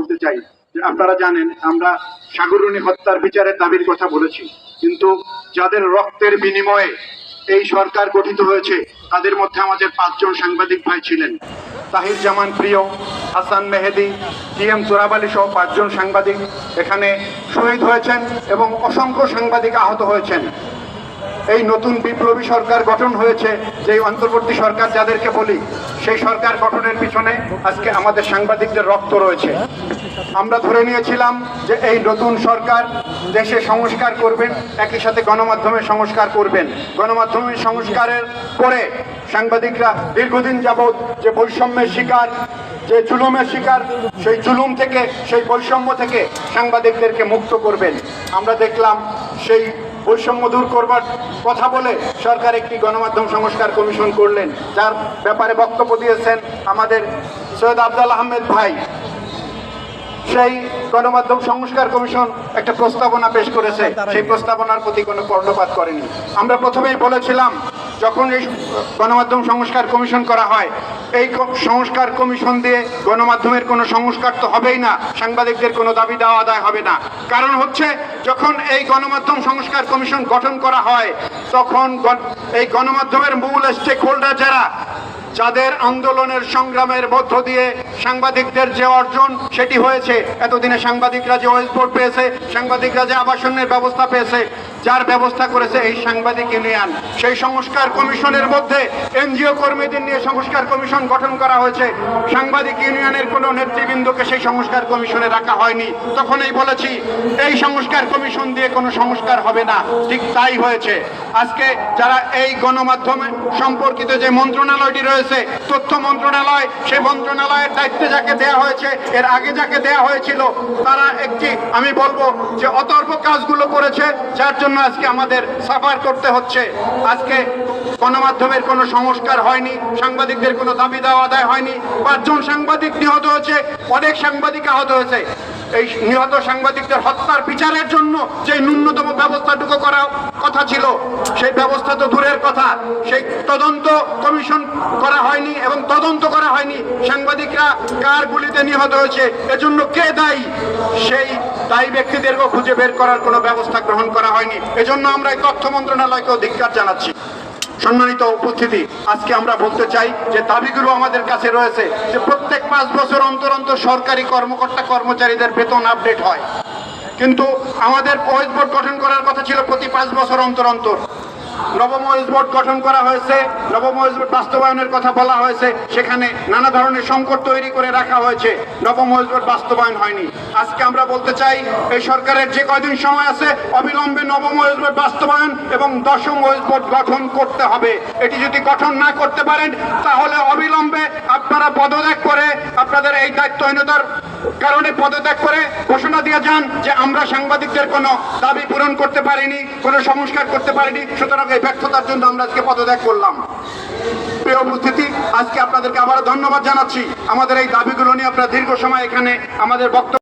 বলতে চাই যে আপনারা জানেন, আমরা সাগরণী হত্যার বিচারের দাবির কথা বলেছি। কিন্তু যাদের রক্তের বিনিময়ে এই সরকার গঠিত হয়েছে, তাদের মধ্যে আমাদের পাঁচজন সাংবাদিক ভাই ছিলেন। তাহির জামান প্রিয়, হাসান মেহেদি জি এম চোরাবালি সহ পাঁচজন সাংবাদিক এখানে শহীদ হয়েছেন এবং অসংখ্য সাংবাদিক আহত হয়েছেন। এই নতুন বিপ্লবী সরকার গঠন হয়েছে যে অন্তর্বর্তী সরকার যাদেরকে বলি, সেই সরকার গঠনের পিছনে আজকে আমাদের সাংবাদিকদের রক্ত রয়েছে। আমরা ধরে নিয়েছিলাম যে এই নতুন সরকার দেশে সংস্কার করবেন, একই সাথে গণমাধ্যমের সংস্কার করবেন। গণমাধ্যমের সংস্কারের পরে সাংবাদিকরা দীর্ঘদিন যাবৎ যে বৈষম্যের শিকার, যে জুলুমের শিকার, সেই জুলুম থেকে, সেই বৈষম্য থেকে সাংবাদিকদেরকে মুক্ত করবেন। আমরা দেখলাম সেই বৈষম্য দূর করবার কথা বলে সরকার একটি গণমাধ্যম সংস্কার কমিশন করলেন। যার ব্যাপারে বক্তব্য দিয়েছেন আমাদের সৈয়দ আবদাল আহমেদ ভাই। সেই গণমাধ্যম সংস্কার কমিশন একটা প্রস্তাবনা পেশ করেছে। সেই প্রস্তাবনার প্রতি কোনো কর্ণপাত করেনি। আমরা প্রথমেই বলেছিলাম যখন এই গণমাধ্যম সংস্কার কমিশন করা হয়, এই সংস্কার কমিশন দিয়ে গণমাধ্যমের কোনো সংস্কার তো হবেই না, সাংবাদিকদের কোনো দাবি দেওয়া আদায় হবে না। কারণ হচ্ছে, যখন এই গণমাধ্যম সংস্কার কমিশন গঠন করা হয়, তখন এই গণমাধ্যমের মূল স্টেক হোল্ডার যারা, যাদের আন্দোলনের সংগ্রামের মধ্য দিয়ে সাংবাদিকদের যে অর্জন, সেটি হয়েছে। এতদিনে সাংবাদিকরা যে ওয়েস্টবোর্ড পেয়েছে, সাংবাদিকরা যে আবাসনের ব্যবস্থা পেয়েছে যার ব্যবস্থা করেছে এই সাংবাদিক ইউনিয়ন সেই সংস্কার কমিশনের মধ্যে এনজিও কর্মীদের নিয়ে সংস্কার কমিশন গঠন করা হয়েছে। সাংবাদিক ইউনিয়নের কোনো নেতৃবৃন্দকে সেই সংস্কার কমিশনে রাখা হয়নি। তখনই বলেছি, এই সংস্কার কমিশন দিয়ে কোনো সংস্কার হবে না। ঠিক তাই হয়েছে। আজকে যারা এই গণমাধ্যমে সম্পর্কিত যে মন্ত্রণালয়টি রয়েছে, তথ্য মন্ত্রণালয় সেই মন্ত্রণালয়ের দায়িত্বে যাকে দেয়া হয়েছে, এর আগে যাকে দেয়া হয়েছিল, তারা একটি, আমি বলব যে অতর্ক কাজগুলো করেছে, যার জন্য আজকে আমাদের সাফার করতে হচ্ছে। আজকে গণমাধ্যমের কোনো সংস্কার হয়নি, সাংবাদিকদের কোনো দাবি দাওয়া আদায় হয়নি। পাঁচজন সাংবাদিক নিহত হয়েছে, অনেক সাংবাদিক আহত হয়েছে। এই নিহত সাংবাদিকদের হত্যার বিচারের জন্য যে ন্যূনতম ব্যবস্থাটুকু করা কথা ছিল, সেই ব্যবস্থা তো দূরের কথা। সেই তদন্ত কমিশন করা হয়নি এবং তদন্ত করা হয়নি। সাংবাদিকরা কার গুলিতে নিহত হয়েছে, এজন্য কে দায়ী? সেই দায়ী ব্যক্তিদেরকেও খুঁজে বের করার কোনো ব্যবস্থা গ্রহণ করা হয়নি। এজন্য আমরা এই তথ্য মন্ত্রণালয়কেও ধিক্কার জানাচ্ছি। সম্মানিত উপস্থিতি, আজকে আমরা বলতে চাই যে দাবিগুলো আমাদের কাছে রয়েছে যে প্রত্যেক পাঁচ বছর অন্তর অন্তর সরকারি কর্মকর্তা কর্মচারীদের বেতন আপডেট হয়। কিন্তু আমাদের ওয়েস বোর্ড গঠন করার কথা ছিল প্রতি পাঁচ বছর অন্তর অন্তর। নবম বোর্ড গঠন করা হয়েছে নবম বোর্ড বাস্তবায়নের কথা বলা হয়েছে, সেখানে নানা ধরনের সংকট তৈরি করে রাখা হয়েছে নবম বোর্ড বাস্তবায়ন হয়নি। আজকে আমরা বলতে চাই, এই সরকারের যে কয়দিন সময় আছে, অবিলম্বে নবম বোর্ড বাস্তবায়ন এবং দশম ওয়েস বোর্ড গঠন করতে হবে। এটি যদি গঠন না করতে পারেন, তাহলে অবিলম্বে পদত্যাগ করে আপনাদের এই দায়িত্বহীনতার কারণে পদত্যাগ করে ঘোষণা দিয়ে যান যে আমরা সাংবাদিকদের কোনো দাবি পূরণ করতে পারিনি, কোনো সংস্কার করতে পারিনি, সুতরাং এই ব্যর্থতার জন্য আমরা আজকে পদত্যাগ করলাম। প্রিয় উপস্থিতি, আজকে আপনাদেরকে আবার ধন্যবাদ জানাচ্ছি। আমাদের এই দাবিগুলো নিয়ে আপনারা দীর্ঘ সময় এখানে আমাদের বক্তব্য